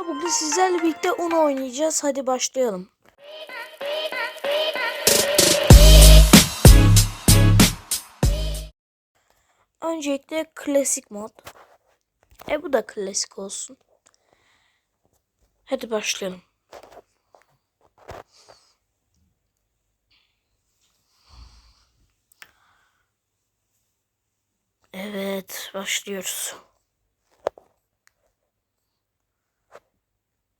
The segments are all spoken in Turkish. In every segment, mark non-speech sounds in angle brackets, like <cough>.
bugün sizlerle birlikte Uno oynayacağız. Hadi başlayalım. Öncelikle klasik mod. E bu da klasik olsun. Hadi başlayalım. Evet, başlıyoruz.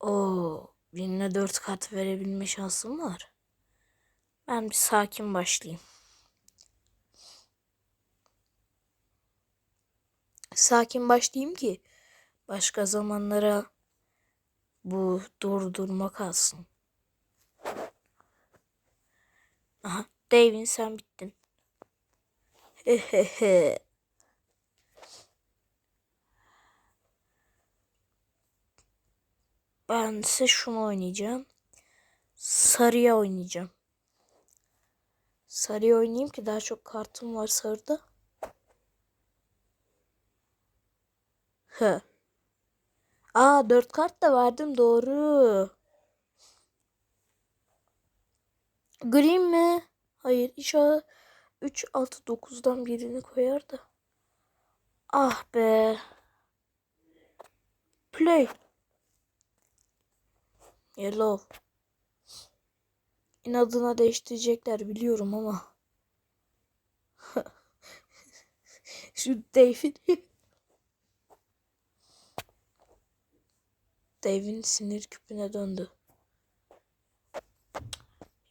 Oo, birine dört kart verebilme şansım var. Ben bir sakin başlayayım. Sakin başlayayım ki başka zamanlara bu durdurma kalsın. Aha, Devin sen bittin. Hehehe. Ben ise şunu oynayacağım. Sarıya oynayacağım. Sarıya oynayayım ki daha çok kartım var sarıda. Hı. Aa dört kart da verdim doğru. Green mi? Hayır inşallah 3 6 9'dan birini koyar da. Ah be. Play. Yellow. İnadına değiştirecekler biliyorum ama. <laughs> Şu Dave'in Dave'in sinir küpüne döndü.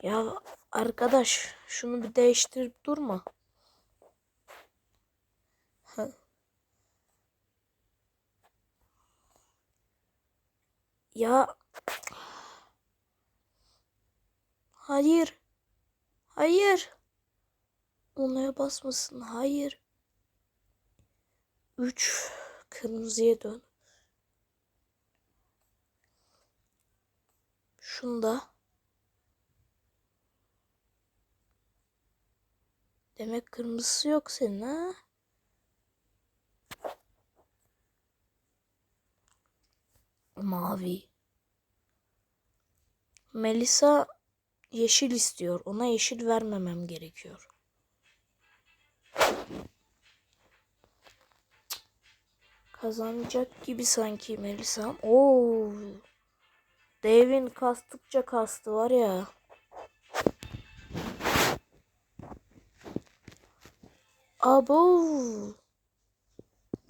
Ya arkadaş şunu bir değiştirip durma. <laughs> ya Hayır. Hayır. Onaya basmasın. Hayır. 3 kırmızıya dön. Şunda. Demek kırmızısı yok senin ha? Mavi. Melisa yeşil istiyor. Ona yeşil vermemem gerekiyor. Kazanacak gibi sanki Melisa'm. Oo. Devin kastıkça kastı var ya. Abo.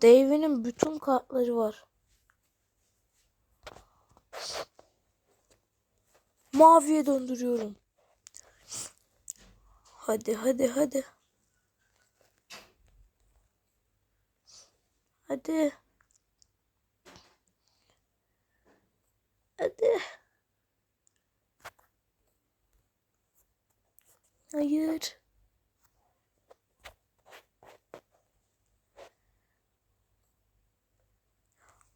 Dave'nin bütün kartları var. Maviye döndürüyorum. Hadi hadi hadi. Hadi. Hadi. Hayır.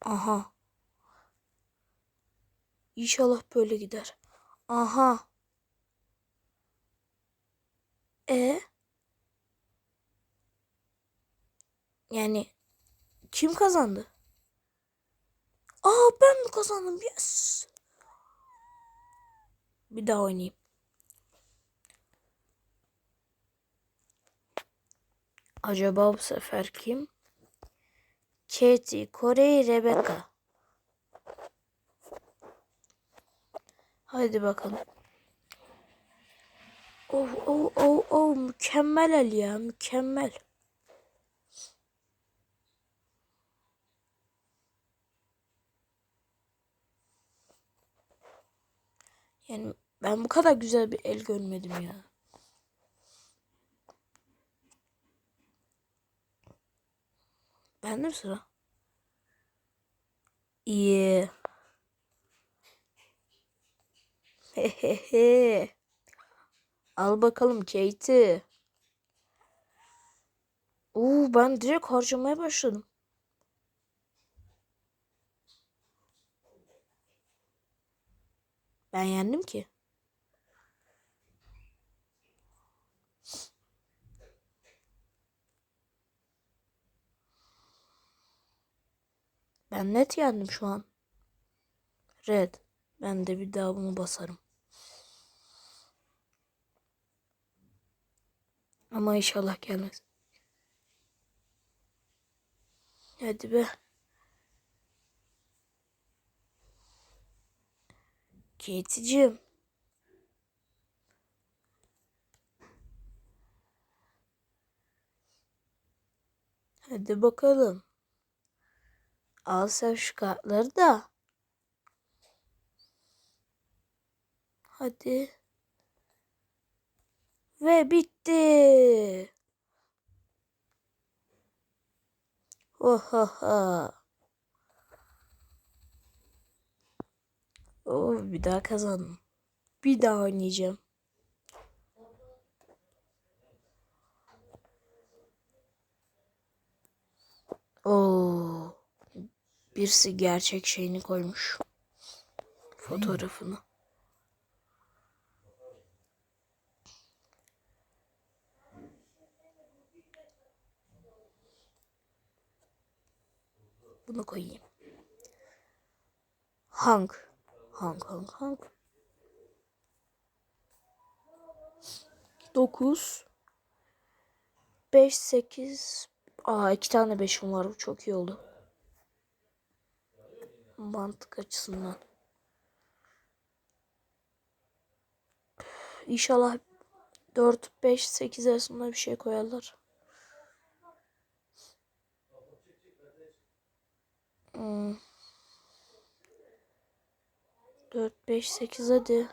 Aha. İnşallah böyle gider. Aha. E yani kim kazandı? Aa ben mi kazandım? Yes. Bir daha oynayayım. Acaba bu sefer kim? Katie, Corey, Rebecca. Hadi bakalım. Oh oh oh oh mükemmel el ya mükemmel. Yani ben bu kadar güzel bir el görmedim ya. Bende mi sıra? İyi. Hehehe. Al bakalım Katie. Oo ben direkt harcamaya başladım. Ben yendim ki. Ben net yendim şu an. Red. Ben de bir daha bunu basarım. Ama inşallah gelmez. Hadi be. Kate'cim. Hadi bakalım. Al sen şu kartları da. Hadi. Ve bitti. Ohaha. Oh, bir daha kazandım. Bir daha oynayacağım. Oo. Birisi gerçek şeyini koymuş. Fotoğrafını. Bunu koyayım. Hank. Hank, Hank, Hank. 9 5 8 Aa iki tane 5'im var. Çok iyi oldu. Mantık açısından. İnşallah 4 5 8 arasında bir şey koyarlar. 4 5 8 hadi.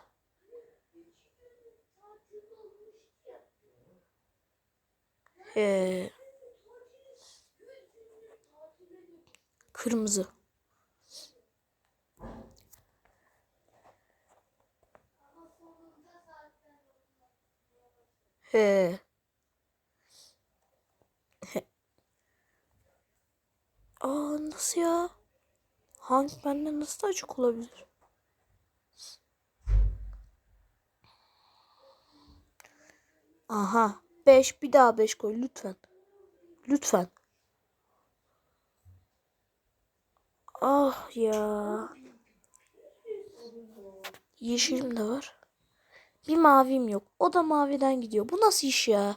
Ee, kırmızı. He. He. Aa nasıl ya? Hank benden nasıl açık olabilir? Aha. 5 bir daha 5 koy lütfen. Lütfen. Ah ya. Yeşilim de var. Bir mavim yok. O da maviden gidiyor. Bu nasıl iş ya?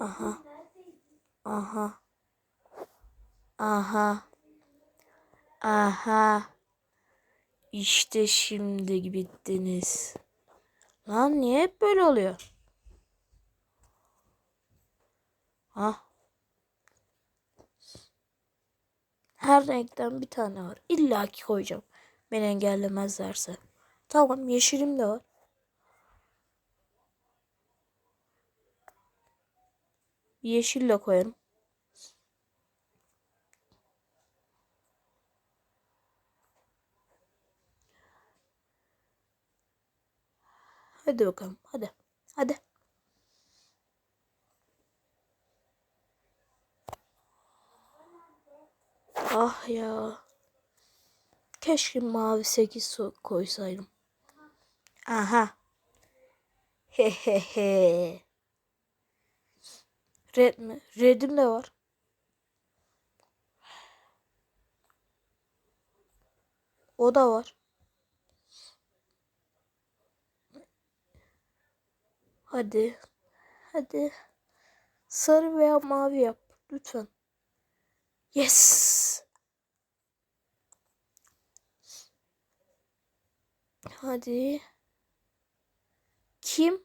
Aha. Aha. Aha. Aha. İşte şimdi bittiniz. Lan niye hep böyle oluyor? Ha? Her renkten bir tane var. İlla ki koyacağım. Beni engellemezlerse. Tamam yeşilim de var. Yeşil de koyarım. Hadi bakalım. Hadi. Hadi. Ah ya. Keşke mavi 8 koysaydım. Aha. Hehehe. Red mi? Red'im de var. O da var. Hadi. Hadi. Sarı veya mavi yap. Lütfen. Yes. Hadi. Kim?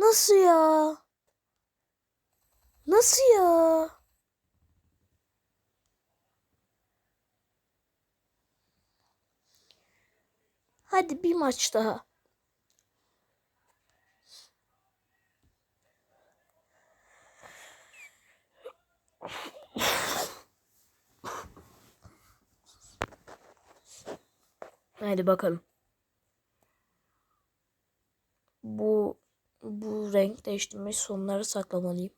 Nasıl ya? Nasıl ya? Hadi bir maç daha. Hadi bakalım. Bu bu renk değiştirmeyi sonları saklamalıyım.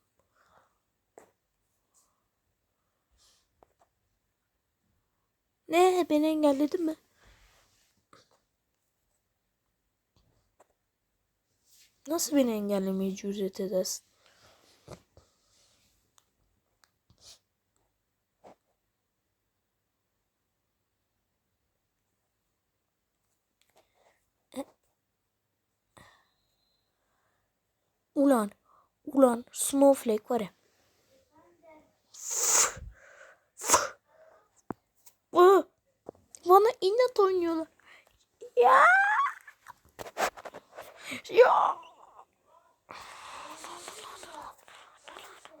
Ne? Beni engelledin mi? Nasıl beni engellemeye cüret edersin? Ulan. Ulan. Snowflake var ya. Bana inat oynuyorlar. Ya. Ya.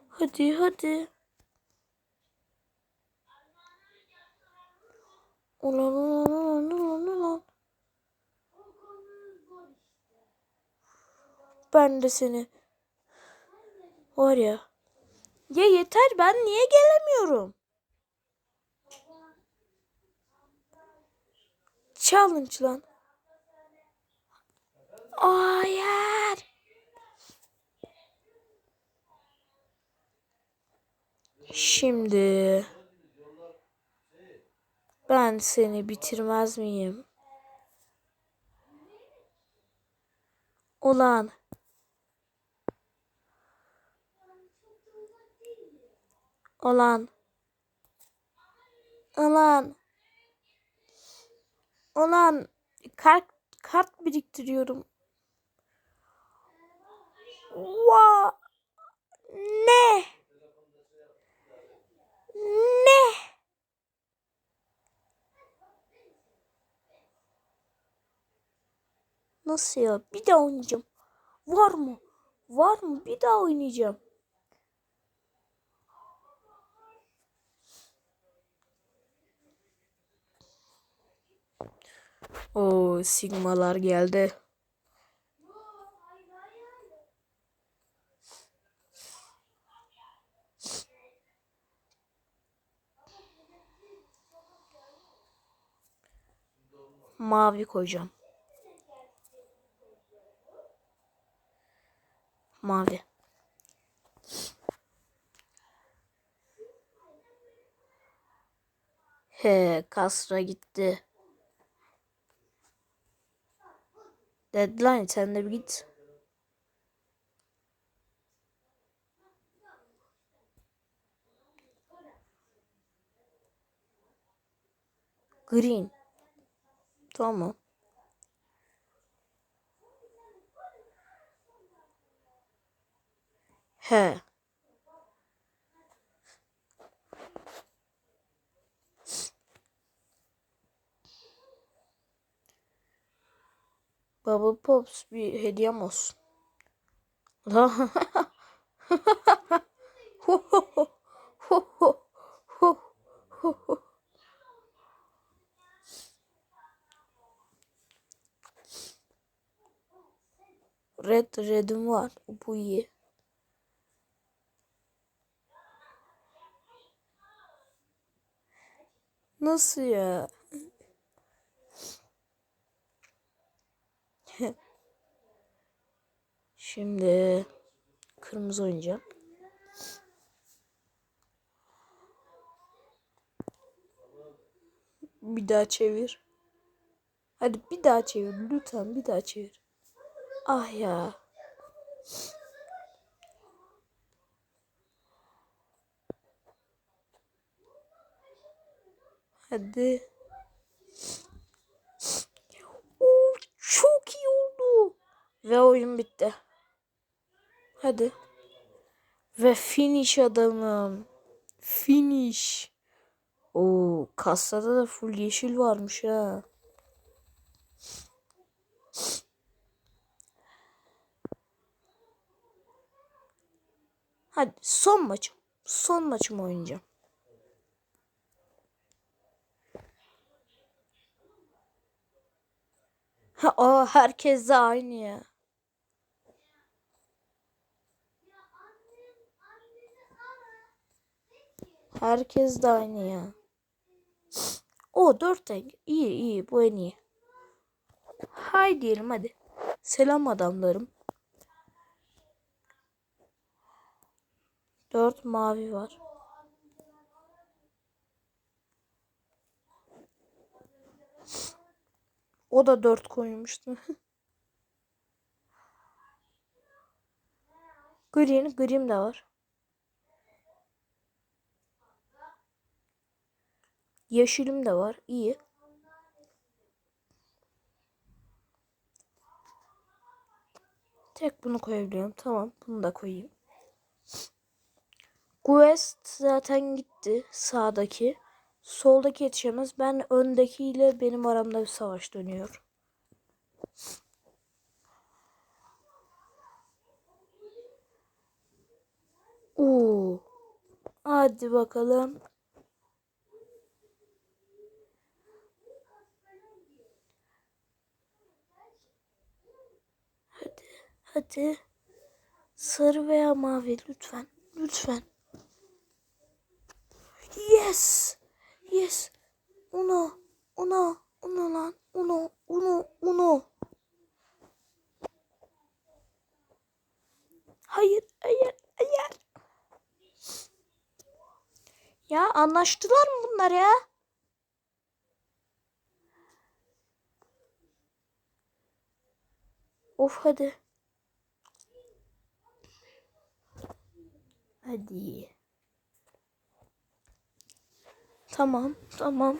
Hadi hadi. Ulan ulan ulan ulan ulan. Ben de seni. Var ya. Ya yeter ben niye gelemiyorum? Challenge lan. Hayır. Şimdi ben seni bitirmez miyim? Ulan. Ulan. Ulan. Ulan kart kart biriktiriyorum. Wa ne? Ne? Nasıl ya? Bir daha oynayacağım. Var mı? Var mı? Bir daha oynayacağım. O sigmalar geldi. Mavi koyacağım. Mavi. He, Kasra gitti. Deadline sen de bir git. Green. Tamam. He. Bubble Pops bir hediyem olsun. <laughs> Red red'im var. Bu iyi. Nasıl ya? Şimdi kırmızı oynayacağım. Bir daha çevir. Hadi bir daha çevir. Lütfen bir daha çevir. Ah ya. Hadi. Oo, çok iyi oldu. Ve oyun bitti. Hadi. Ve finish adamım. Finish. Oo, kasada da full yeşil varmış ha. Hadi son maçım. Son maçım oynayacağım. Ha, aa, herkes de aynı ya. Herkes de aynı ya. O dört renk. İyi iyi bu en iyi. Hay diyelim hadi. Selam adamlarım. Dört mavi var. O da dört koymuştu. <laughs> Green, green de var. Yeşilim de var. İyi. Tek bunu koyabiliyorum. Tamam bunu da koyayım. Quest zaten gitti sağdaki. Soldaki yetişemez. Ben öndekiyle benim aramda bir savaş dönüyor. Oo. Hadi bakalım. Hadi. Sarı veya mavi lütfen. Lütfen. Yes. Yes. Uno. Uno. Uno lan. Uno. Uno. Uno. Hayır. Hayır. Hayır. Ya anlaştılar mı bunlar ya? Of hadi. Hadi. Tamam, tamam.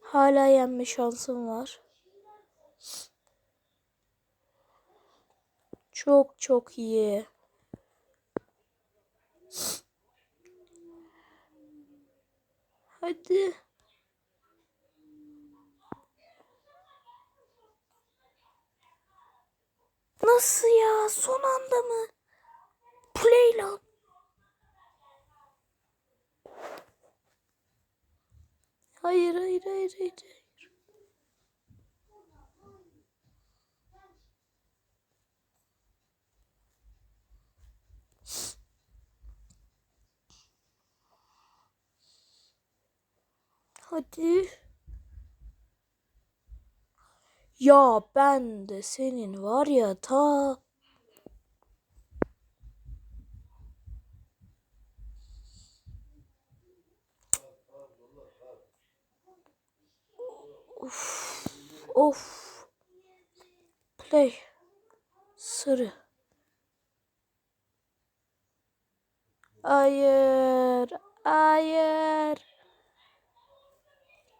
Hala yenme şansım var. Çok çok iyi. Hadi. Nasıl ya? Son anda mı? Play lan. Hayır, hayır, hayır, hayır. Hadi. Ya ben de senin var ya ta Of. Of. Play. Sarı. Hayır. Hayır.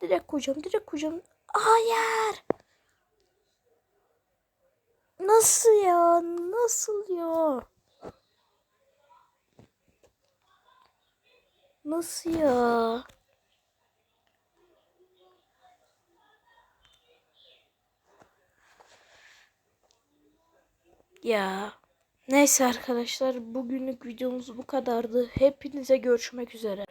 Direkt koyacağım. Direkt koyacağım. Hayır. Nasıl ya? Nasıl ya? Nasıl ya? Ya neyse arkadaşlar bugünlük videomuz bu kadardı. Hepinize görüşmek üzere.